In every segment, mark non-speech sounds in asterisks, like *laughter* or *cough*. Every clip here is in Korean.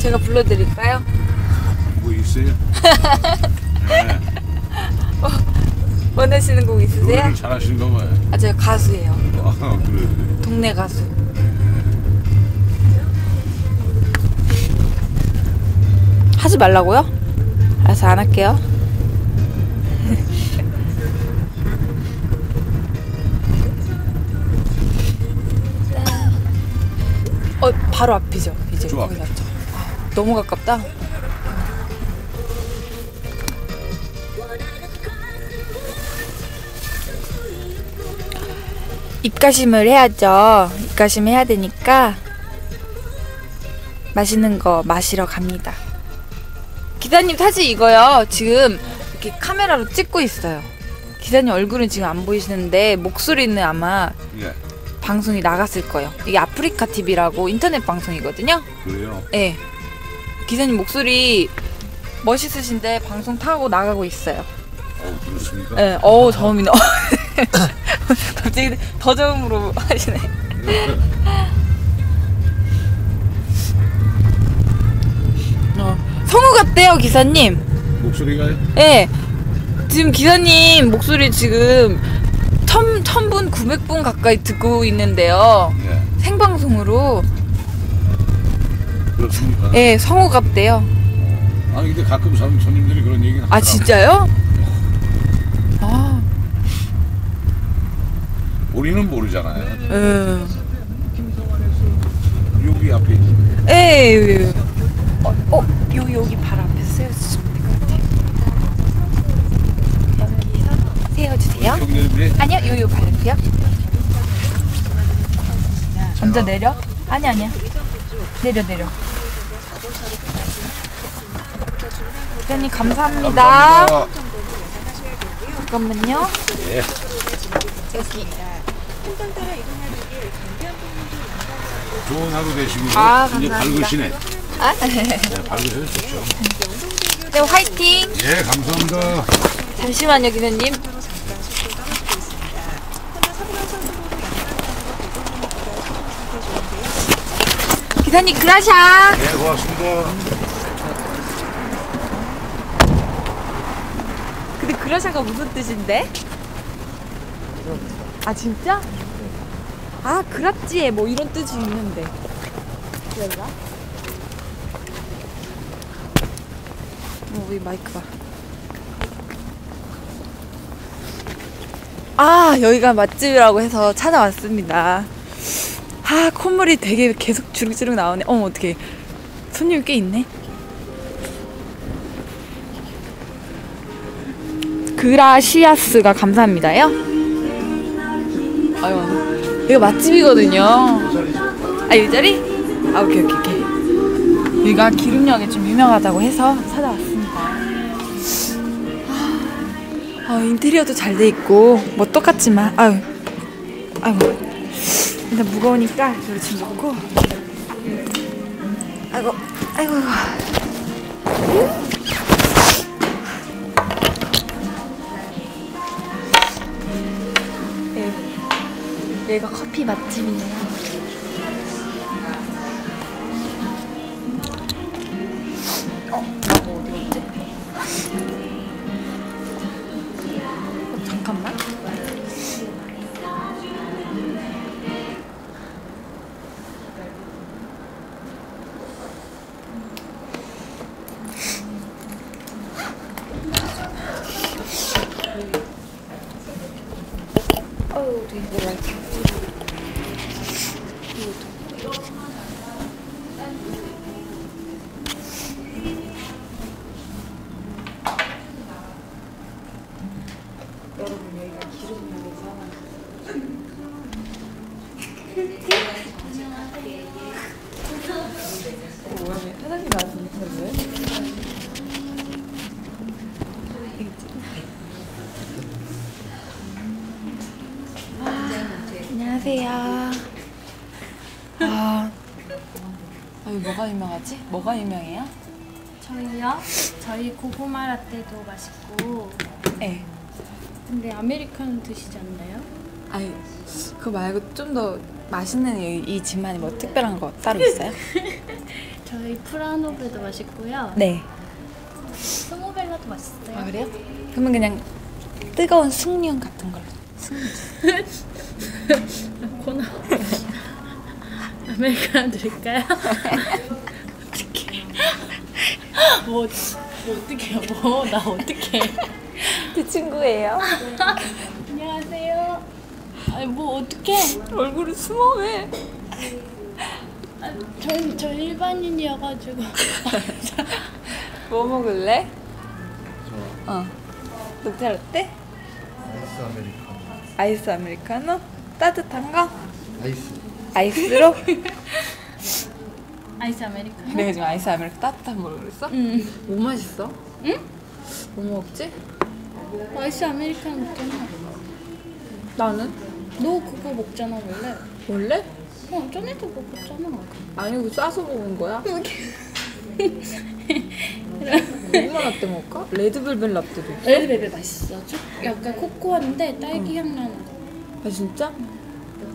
제가 불러드릴까요? 뭐 있어요? 네. *laughs* 원하시는 곡 있으세요? 노래를 잘하시는가 봐요. 아 제가 가수예요. 아, 그래. 동네 가수. 하지 말라고요? 알아서 안 할게요. *laughs* 어 바로 앞이죠. 이제 저 거기. 맞죠. 아, 너무 가깝다. 입가심을 해야죠. 입가심 해야 되니까 맛있는 거 마시러 갑니다. 기사님 사실 이거요. 지금 이렇게 카메라로 찍고 있어요. 기사님 얼굴은 지금 안 보이시는데 목소리는 아마 예, 방송이 나갔을 거예요. 이게 아프리카 TV라고 인터넷 방송이거든요. 그래요. 예. 기사님 목소리 멋있으신데 방송 타고 나가고 있어요. 어, 그렇습니까? 예. 어우, 저음이네. *laughs* 갑자기 더 저음으로 하시네. 어. 성우 같대요, 기사님. 목소리가요? 예. 지금 기사님 목소리 지금 천, 천분, 구백 분 가까이 듣고 있는데요. 예, 생방송으로. 그렇습니까? 예, 성우 같대요. 아니 근데 가끔 손, 손님들이 그런 얘기는 아, 하더라고요. 진짜요? 아, 우리는 모르잖아요. 음. 여기 앞에 있는 예. 어, 어, 요, 여기 바로 앞에 세워주시면 될 것 같아요. 여기서 세워주세요. 여기 아니요, 요, 요 발을게요. 먼저 내려? 아니, 아니야. 내려, 내려. 대표님, 감사합니다. 잠깐만요. 예. 여기. 좋은 하루 되시고 아, 이제 감사합니다. 밝으시네. 아, 네, 밝으셔도 좋죠. 네, 화이팅! 예, 감사합니다. 잠시만요, 기사님. 기사님, 그라샤! 예, 고맙습니다. 근데 그라샤가 무슨 뜻인데? 아, 진짜? 아, 그라찌에 뭐 이런 뜻이 있는데. 그런가? 어, 여기 마이크 봐. 아, 여기가 맛집이라고 해서 찾아왔습니다. 아, 콧물이 되게 계속 주룩주룩 나오네. 어머, 어떡해. 손님 꽤 있네. 그라시아스가 감사합니다요. 아유, 여기가 맛집이거든요. 아, 이 자리? 아, 오케이, 오케이, 오케이. 여기가 기름역에 좀 유명하다고 해서 찾아왔습니다. 아, 인테리어도 잘 돼 있고, 뭐 똑같지만, 아유, 아이고. 일단 무거우니까 좀 놓고. 아이고, 아이고, 아이고. 여기가 커피 맛집이네요. 어우, 되 뭐가 유명해요? 저희요? 저희 고구마 라떼도 맛있고 네. 근데 아메리카노 드시지 않나요? 아니 그거 말고 좀 더 맛있는 이, 이 집만의 뭐 특별한 거 따로 있어요? *laughs* 저희 프라노베도 맛있고요. 네. 스모벨라도 맛있어요. 아 그래요? 그러면 그냥 뜨거운 숭늉 같은 걸로. *laughs* 코너. *laughs* 아메리카노 드릴까요? *laughs* 뭐, 뭐 어떡해요, 뭐. 나 어떡해. 제 *laughs* 친구예요. *laughs* 안녕하세요. 아니, 뭐 어떡해. 얼굴을 숨어 왜? 아, 저, 저 일반인이어가지고. 뭐 먹을래? 어. 녹차 라떼? 아이스 아메리카노. 아이스 아메리카노? 따뜻한 거? 아이스. 아이스로? 아이스 아메리카노? 내가 지금 아이스 아메리카노 따뜻한 걸 그랬어? 응. 뭐 맛있어? 응? 뭐 먹지? 아이스 아메리카노 먹잖아. 나는? 너 그거 먹잖아, 원래. 원래? 어, 전에도 먹었잖아. 아니고 싸서 먹은 거야? *laughs* 고구마 라떼 먹을까? 레드벨벳 라떼도 있어. 레드벨벳 맛있어. 좀 약간 코코아인데 딸기 향 나는 거. 아 진짜?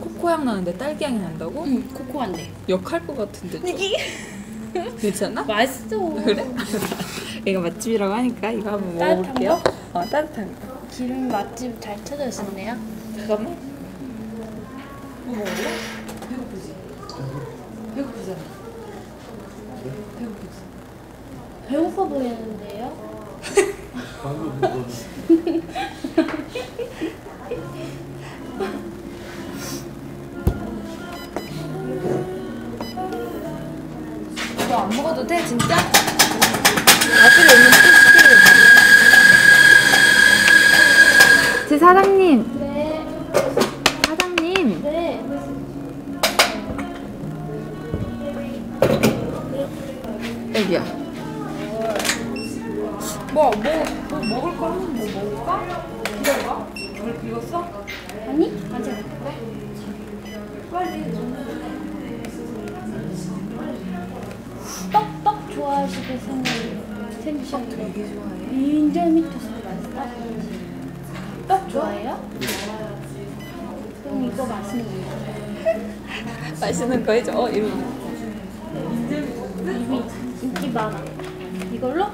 코코 향 나는데 딸기 향이 난다고? 응, 코코아인데. 역할 것 같은데 좀. 괜찮아? 맛있어. 그래? *laughs* 이거 맛집이라고 하니까 이거 한번 따뜻한 먹어볼게요. 어 따뜻한 거. 기름 맛집 잘 찾아주셨네요. 잠깐만. 뭐 먹을래? 배고프지? 배고프잖아. 배고프지? 배고파 보이는데요? *laughs* 먹어도 돼 진짜? 바지를 오면 또제 사장님, 네. 사장님. 네. 여기야. 뭐, 뭐, 뭐 먹을 거 하면 뭐 먹을까? 기다려봐. 뭘 비웠어? 아니? 아직 안 빨리. 떡, 떡 좋아하시게 생각, 생기셨는데. 되게 좋아해. 인절미토스 맛있다. 떡 좋아해요? 그럼 이거 맛있는 거. *laughs* 맛있는 거 해줘. 어, 이러고. 이미 인기 많아. 이걸로?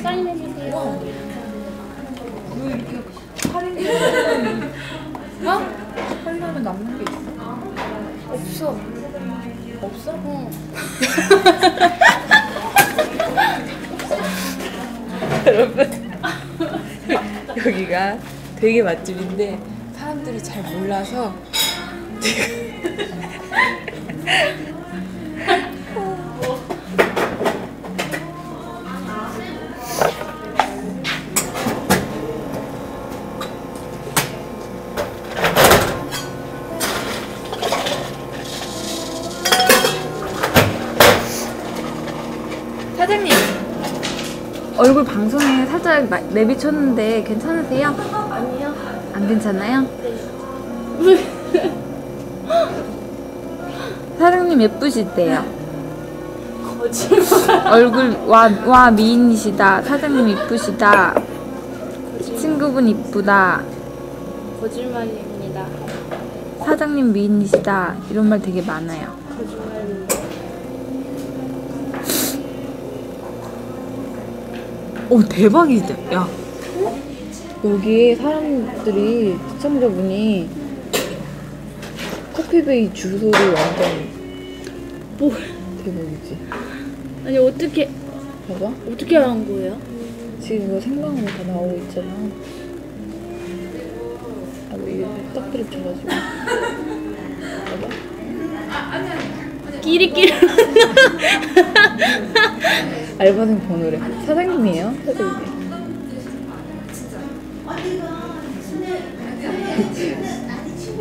사인해주세요. 왜 이렇게 할인하면 어? 할인하면 남는 게 있어? 없어. 없어? 응. 여러분 여기가 되게 맛집인데 사람들이 잘 몰라서 얼굴 방송에 살짝 마- 내비쳤는데 괜찮으세요? 아니요. 안 괜찮아요? *laughs* 사장님 예쁘시대요. 거짓말. 얼굴 와, 와 미인이시다. 사장님 이쁘시다. 친구분 이쁘다. 거짓말입니다. 사장님 미인이시다. 이런 말 되게 많아요. 거짓말입니다. 오 대박이다. 야 여기 사람들이 시청자분이 커피베이 주소를 완전 뭐? 대박이지. 아니 어떻게 봐봐. 어떻게 한 거예요? 지금 이거 생방으로 다 나오고 있잖아. 아, 뭐 이게 딱 그렇져가지고. 봐봐. 끼리끼리. *laughs* 알바생 번호래. 사장님이에요? 사장님.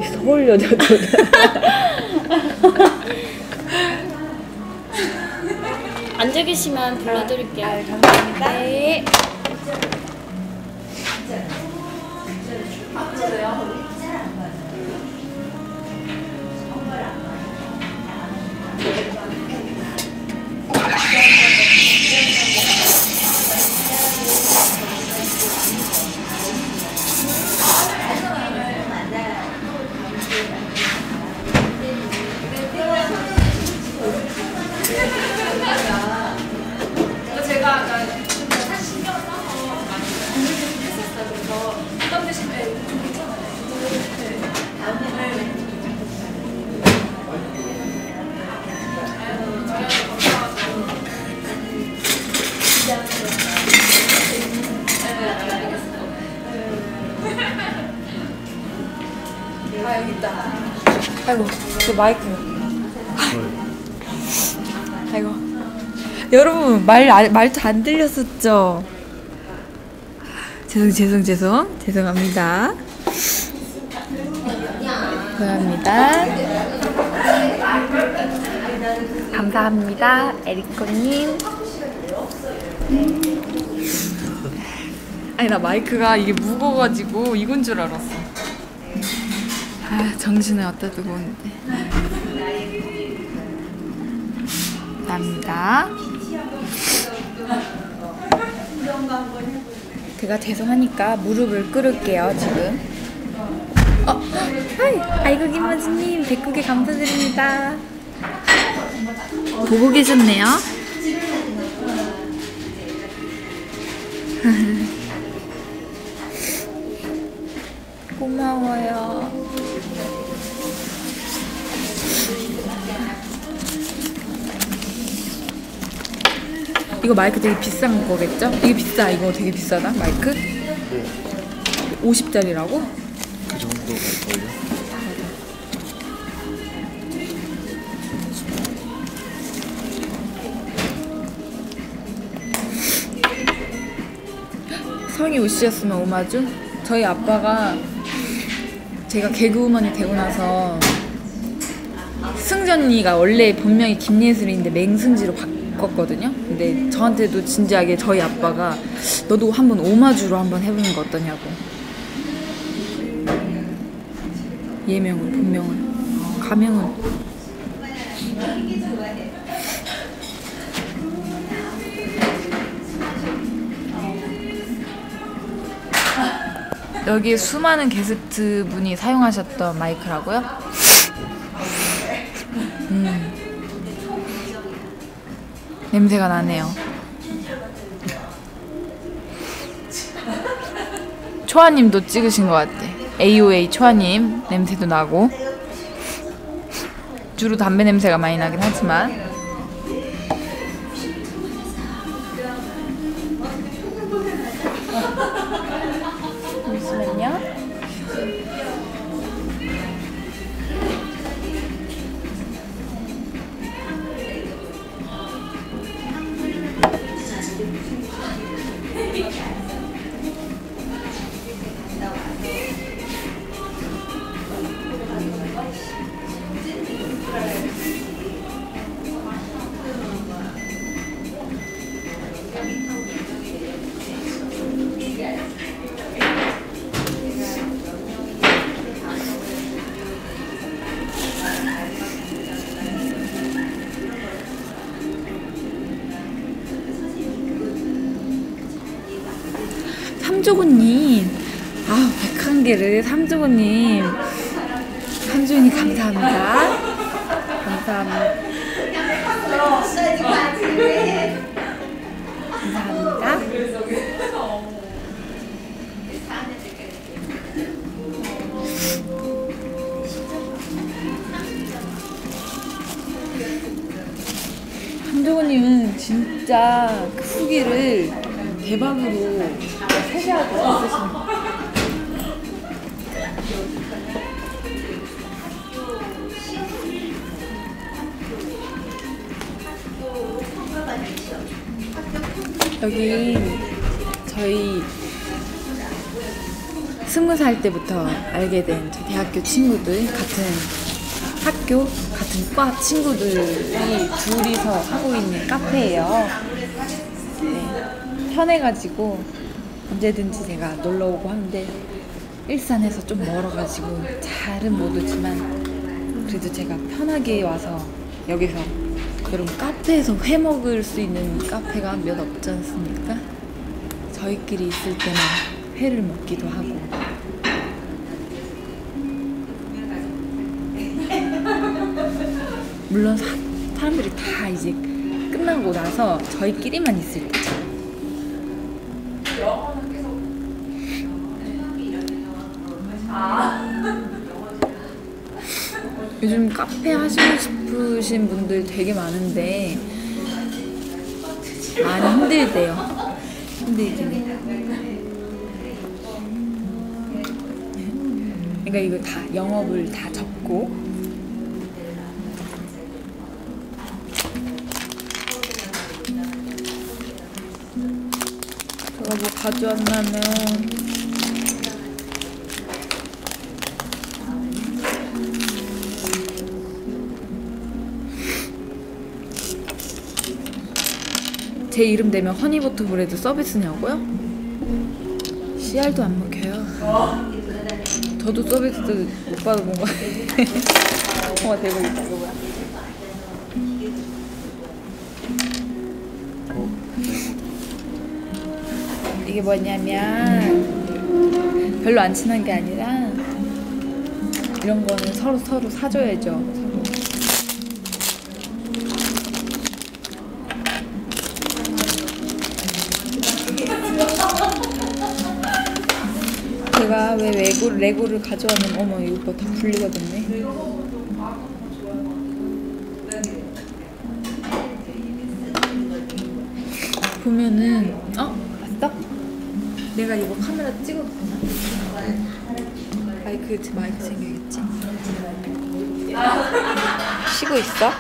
*laughs* 서울 여자들. 앉아 계시면 불러드릴게요. 감사합니다. 네. 아이고, 제 마이크. 아이고. 여러분, 말, 아- 말도 안 들렸었죠? 죄송, 죄송, 죄송. 죄송합니다. 죄송합니다. 감사합니다, 에리코님. 아니, 나 마이크가 이게 무거워가지고 이건 줄 알았어. 아, 정신을 어디다 두고 오는데. 감사합니다. 제가 죄송하니까 무릎을 꿇을게요, 지금. 어, 하이, 아이고, 김원수님, 백국에 감사드립니다. 보고 계셨네요. *laughs* 이거 마이크 되게 비싼 거겠죠? 이게 비싸. 이거 되게 비싸다. 마이크? 50짜리라고? 그 정도 갈걸요? 성이 우씨였으면 오마주? 저희 아빠가 제가 개그우먼이 되고 나서 승전이가 원래 본명이 김예슬인데 맹승지로 바 꿨거든요. 근데 저한테도 진지하게 저희 아빠가 너도 한번 오마주로 한번 해보는 거 어떠냐고. 예명을 본명을 가명은 여기 수많은 게스트 분이 사용하셨던 마이크라고요? 음. 냄새가 나네요. 초아님도 찍으신 것 같아. AOA 초아님 냄새도 나고. 주로 담배 냄새가 많이 나긴 하지만. 3조고님. 아 101개를 3조고님. 한준이 감사합니다. 감사합니다. 감사합니다. 한조원님은 진짜 그 후기를 대박으로 세세하게 쓰시는 여기 저희 스무 살 때부터 알게 된 저 대학교 친구들 같은 학교 같은 과 친구들이 둘이서 하고 있는 카페예요. 네, 편해가지고 언제든지 제가 놀러 오고 하는데 일산에서 좀 멀어가지고 잘은 못 오지만 그래도 제가 편하게 와서 여기서 여러분 카페에서 회 먹을 수 있는 카페가 몇 없지 않습니까? 저희끼리 있을 때는 회를 먹기도 하고 물론 사, 사람들이 다 이제 끝나고 나서 저희끼리만 있을 때 요즘 카페 하시고 싶으신 분들 되게 많은데 많이 힘들대요. 힘들긴 해. 그러니까 이거 다 영업을 다 접고 제가 뭐 가져왔냐면 제 이름 되면 허니버터 브레드 서비스냐고요? CR도 안 먹혀요. 저도 서비스 못 받아본 거 같아요. 와 대박이다 이거 뭐야? 어, 이게 뭐냐면 별로 안 친한 게 아니라 이런 거는 서로 서로 사줘야죠. 왜 레고, 레고를 가져왔냐면 어머 이거 뭐다 분리가 됐네. 보면은 어? 봤어? 내가 이거 카메라 찍었구나 마이크 제 마이크 생겨야겠지? 쉬고 있어?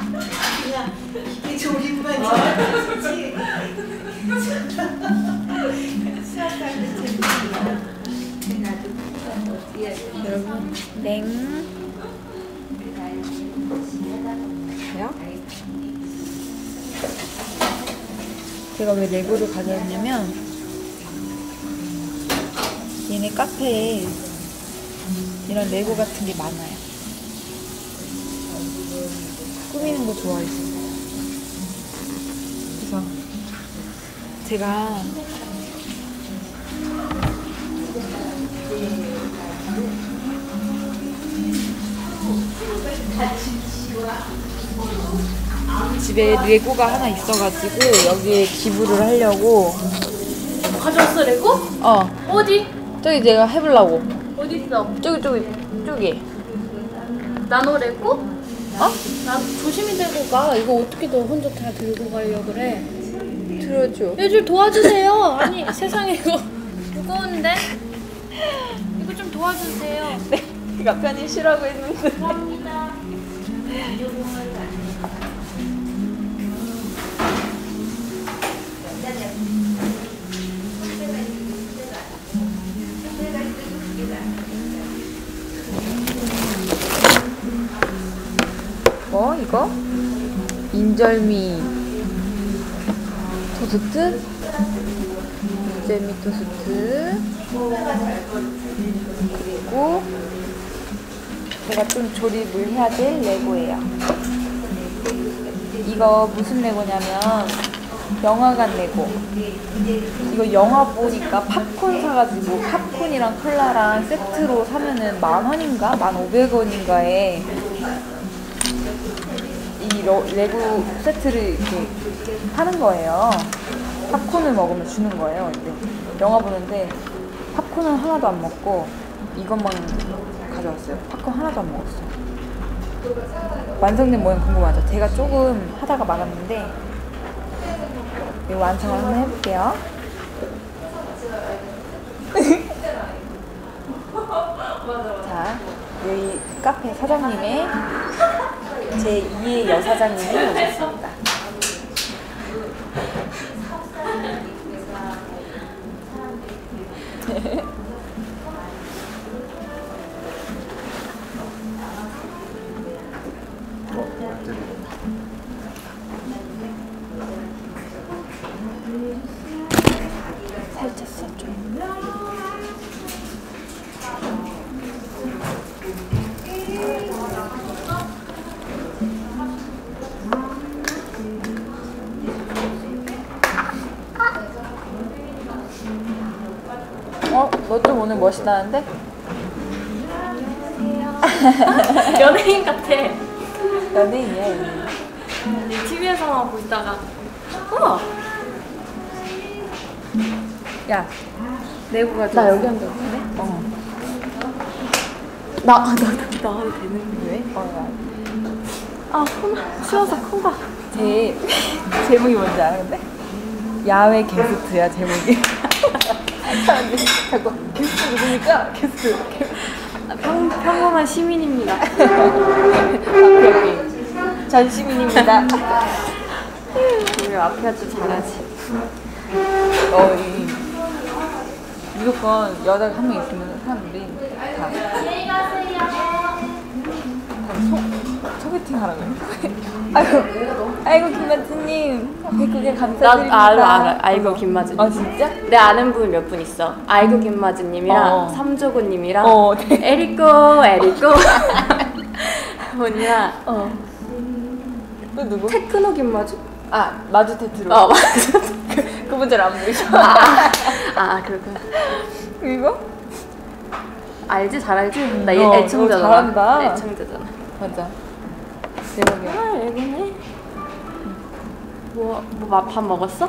여러분 냉 돼요? 제가 왜 레고를 가져왔냐면 얘네 카페에 이런 레고 같은 게 많아요. 꾸미는 거 좋아해서. 그래서 제가 집에 레고가 하나 있어가지고 여기에 기부를 하려고 가져왔어 레고? 어 어디? 저기 내가 해보려고 어디 있어? 저기 저기 저기 나노 레고? 어? 나 조심히 들고 가. 이거 어떻게 너 혼자 다 들고 가려 그래? 들어줘 얘들 도와주세요. 아니 *laughs* 세상에 이거 무거운데? 이거 좀 도와주세요. 네 가 편히 쉬라고 했는데 감사합니다. 뭐 이거? 인절미 토스트 인절미 토스트 그리고 제가 좀 조립을 해야 될 레고예요 이거 무슨 레고냐면 영화관 레고 이거 영화 보니까 팝콘 사가지고 팝콘이랑 콜라랑 세트로 사면은 만 원인가? 만 오백 원인가에 이 러- 레고 세트를 이렇게 하는 거예요. 팝콘을 먹으면 주는 거예요. 근데 영화 보는데 팝콘은 하나도 안 먹고 이것만 가져왔어요. 팝콘 하나도 안 먹었어요. 완성된 모양 궁금하죠? 제가 조금 하다가 말았는데 이거 완성을 한번 해볼게요. *laughs* 자, 여기 카페 사장님의 제 2의 여사장님이 오셨습니다. 멋있다는데? 연예인 같아. 연예인이야 연예인. TV에서만 보다가 어 야, 내고가 나 여기 앉아 있네? 어. 나, 아, 나, 나, 나도 되는 왜? 어, 나. 아, 손, 추워서 큰가. 제, 제목이 뭔지 알아, 근데? 야외 게스트야, 제목이. 사람들이 자꾸 게스트 누굽니까? 게스트. 평, 평범한 시민입니다. *laughs* 전 시민입니다. 우리 앞에 아주 잘하지. 어, 이 무조건 여자가 한 명 있으면 사람들이 다 소, 소개팅 하라고 해. *laughs* 아이고, 아이고 김마트님 백국에 나 감사드립니다. 알아 알아 알고 김마즈님. 아 진짜? 내 아는 분 몇 분 있어. 알고 김마즈님이랑 어. 삼조구님이랑 어, 네. 에리꼬 에리꼬 분이랑 어. 또 누구? 테크노 김마즈? 아 마주 테트로. 어 맞아. 그분 잘안 보이죠? *laughs* 아 그렇구나. 이거? 알지 잘 알지? 나얘 어, 애청자잖아. 애청자잖아. 맞아. 대박이야. 아 애기네. 뭐 뭐 밥 먹었어?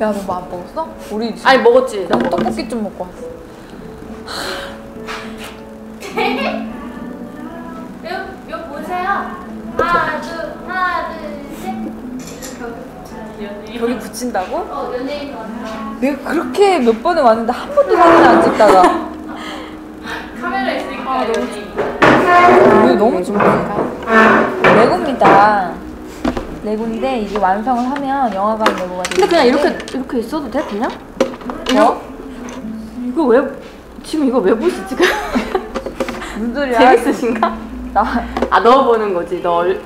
야, 너뭐안 먹었어? 우리 지금 아니 먹었지. 난 떡볶이 좀 먹고 왔어. *laughs* 여, 여 보세요. 하나, 둘, 하나, 둘, 셋. 벽에 붙인다고? 어, 연예인 왔다. 내가 그렇게 몇 번을 왔는데 한 번도 사진 안 찍다가 카메라 있으니까 연예인. 우리 너무 좋으니까 레고입니다. 레고인데 이게 완성을 하면 영화관 레고가 근데 그냥 이렇게 이렇게 있어도 돼 그냥? 어? 이거 왜 지금 이거 왜 보시지? *laughs* 무슨 소리야? 재밌으신가? 나 아 넣어보는 거지 너 얼,